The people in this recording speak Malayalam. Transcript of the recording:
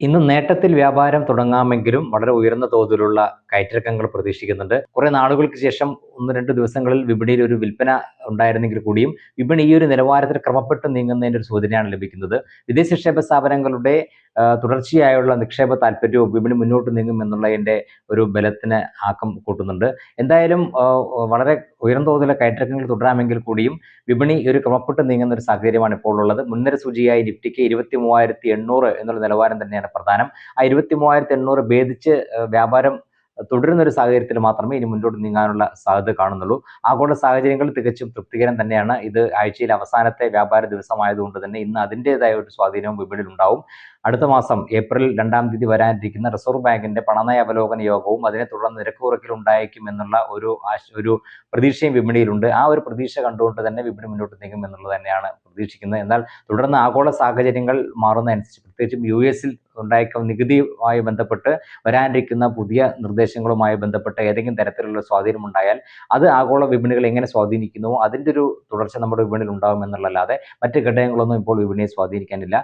ഇന്ന് നേട്ടത്തിൽ വ്യാപാരം തുടങ്ങാമെങ്കിലും വളരെ ഉയർന്ന തോതിലുള്ള കയറ്റിറക്കങ്ങൾ പ്രതീക്ഷിക്കുന്നുണ്ട്. കുറെ നാളുകൾക്ക് ശേഷം ഒന്ന് രണ്ട് ദിവസങ്ങളിൽ വിപണിയിൽ ഒരു വിൽപ്പന ഉണ്ടായിരുന്നെങ്കിൽ കൂടിയും വിപണി ഈ ഒരു നിലവാരത്തിൽ ക്രമപ്പെട്ട് നീങ്ങുന്നതിന്റെ ഒരു സൂചനയാണ് ലഭിക്കുന്നത്. വിദേശ നിക്ഷേപ സ്ഥാപനങ്ങളുടെ തുടർച്ചയായുള്ള നിക്ഷേപ താല്പര്യവും വിപണി മുന്നോട്ട് നീങ്ങും എന്നുള്ളതിന്റെ ഒരു ബലത്തിന് ആക്കം കൂട്ടുന്നുണ്ട്. എന്തായാലും വളരെ ഉയർന്ന തോതിലുള്ള കയറ്റിറക്കങ്ങൾ തുടരാമെങ്കിൽ കൂടിയും വിപണി ഒരു ക്രമപ്പെട്ട് നീങ്ങുന്ന ഒരു സാഹചര്യമാണ് ഇപ്പോൾ ഉള്ളത്. മുൻനിര സൂചിയായി നിഫ്റ്റിക്ക് ഇരുപത്തി മൂവായിരത്തി എണ്ണൂറ് എന്നുള്ള നിലവാരം തന്നെയാണ് പ്രധാനം. ആ ഇരുപത്തി മൂവായിരത്തി എണ്ണൂറ് ഭേദിച്ച് വ്യാപാരം തുടരുന്ന ഒരു സാഹചര്യത്തിൽ മാത്രമേ ഇനി മുന്നോട്ട് നീങ്ങാനുള്ള സാധ്യത കാണുന്നുള്ളൂ. ആഗോള സാഹചര്യങ്ങൾ തികച്ചും തൃപ്തികരം തന്നെയാണ്. ഇത് ആഴ്ചയിൽ അവസാനത്തെ വ്യാപാര ദിവസമായതുകൊണ്ട് തന്നെ ഇന്ന് അതിന്റെതായ ഒരു സ്വാധീനവും വിപണിയിൽ ഉണ്ടാവും അടുത്ത മാസം ഏപ്രിൽ രണ്ടാം തീയതി വരാനിരിക്കുന്ന റിസർവ് ബാങ്കിന്റെ പണനയ അവലോകന യോഗവും അതിനെ തുടർന്ന് നിരക്ക് കുറയ്ക്കൽ ഉണ്ടായേക്കും എന്നുള്ള ഒരു ഒരു പ്രതീക്ഷയും വിപണിയിലുണ്ട്. ആ ഒരു പ്രതീക്ഷ കണ്ടുകൊണ്ട് തന്നെ വിപണി മുന്നോട്ട് നീങ്ങും എന്നുള്ളത് തന്നെയാണ് പ്രതീക്ഷിക്കുന്നത്. എന്നാൽ തുടർന്ന് ആഗോള സാഹചര്യങ്ങൾ മാറുന്നതനുസരിച്ച് പ്രത്യേകിച്ചും യു എസിൽ ഉണ്ടായേക്കും നികുതിയുമായി ബന്ധപ്പെട്ട് വരാനിരിക്കുന്ന പുതിയ നിർദ്ദേശങ്ങളുമായി ബന്ധപ്പെട്ട് ഏതെങ്കിലും തരത്തിലുള്ള സ്വാധീനം ഉണ്ടായാൽ അത് ആഗോള വിപണികൾ എങ്ങനെ സ്വാധീനിക്കുന്നു അതിന്റെ ഒരു തുടർച്ച നമ്മുടെ വിപണിയിൽ ഉണ്ടാകും എന്നുള്ളതല്ലാതെ മറ്റ് ഘടകങ്ങളൊന്നും ഇപ്പോൾ വിപണിയെ സ്വാധീനിക്കാനില്ല.